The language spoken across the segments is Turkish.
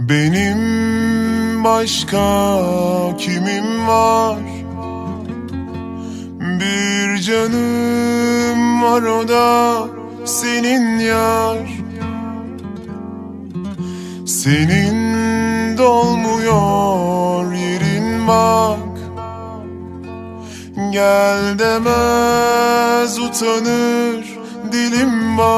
Benim başka kimim var? Bir canım var o da senin yar. Senin dolmuyor yerin bak. Gel demez utanır dilim bak.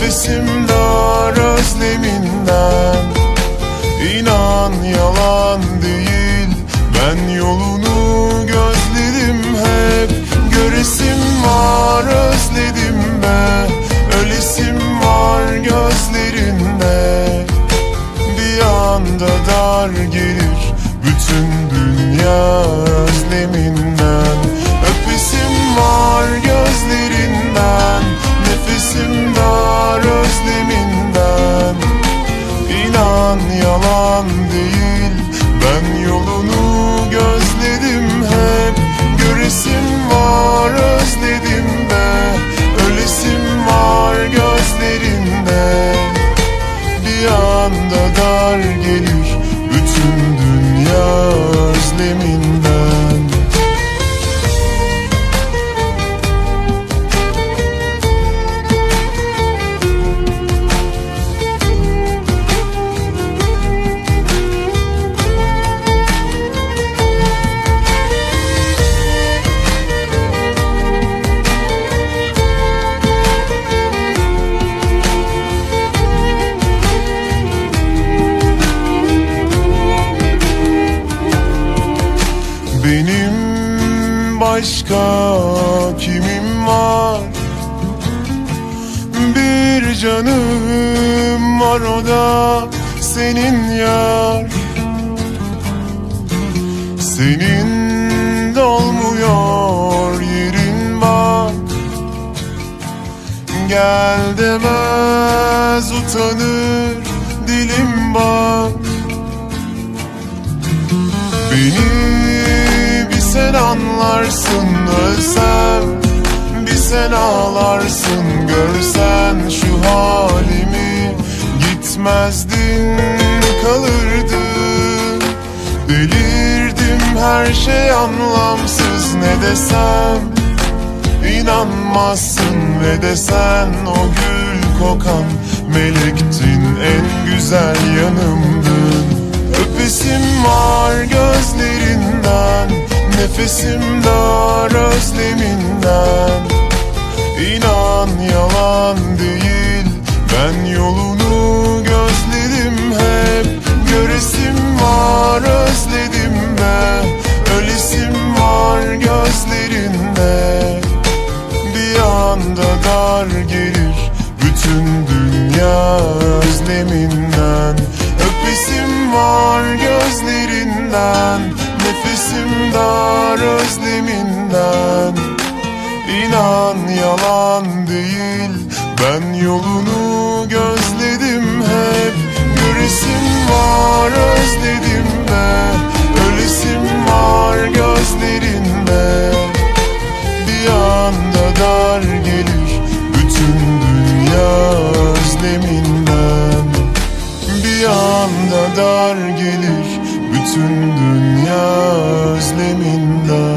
Nefesim dar özleminden. İnan yalan değil Ben yolunu yalan değil. Ben yolunu gözledim hep. Göresim var özledim başka kimim var? Bir canım var o da senin yar. Senin dolmuyor yerin bak Gel demez utanır dilim bak Beni bir sen anlarsın ölsem Bir sen ağlarsın görsen şu halimi. Gitmezdin kalırdın. Delirdim her şey anlamsız ne desem? İnanmazsın ve desen o gül kokan Melektin en güzel yanımdın. Öpesim var gözlerinden Nefesim dar özleminden. İnan yalan değil Ben yolunu gözledim hep. Göresim var özledim be Ölesim var gözlerinde. Bir anda dar gelir Bütün dünya özleminden. Öpesim var gözlerinden Nefesim dar özleminden. İnan yalan değil. Ben yolunu gözledim hep. Göresim var özledim be Ölesim var gözlerinde. Bir anda dar gelir Bütün dünya özleminden. Bir anda dar gelir bütün dünya özleminden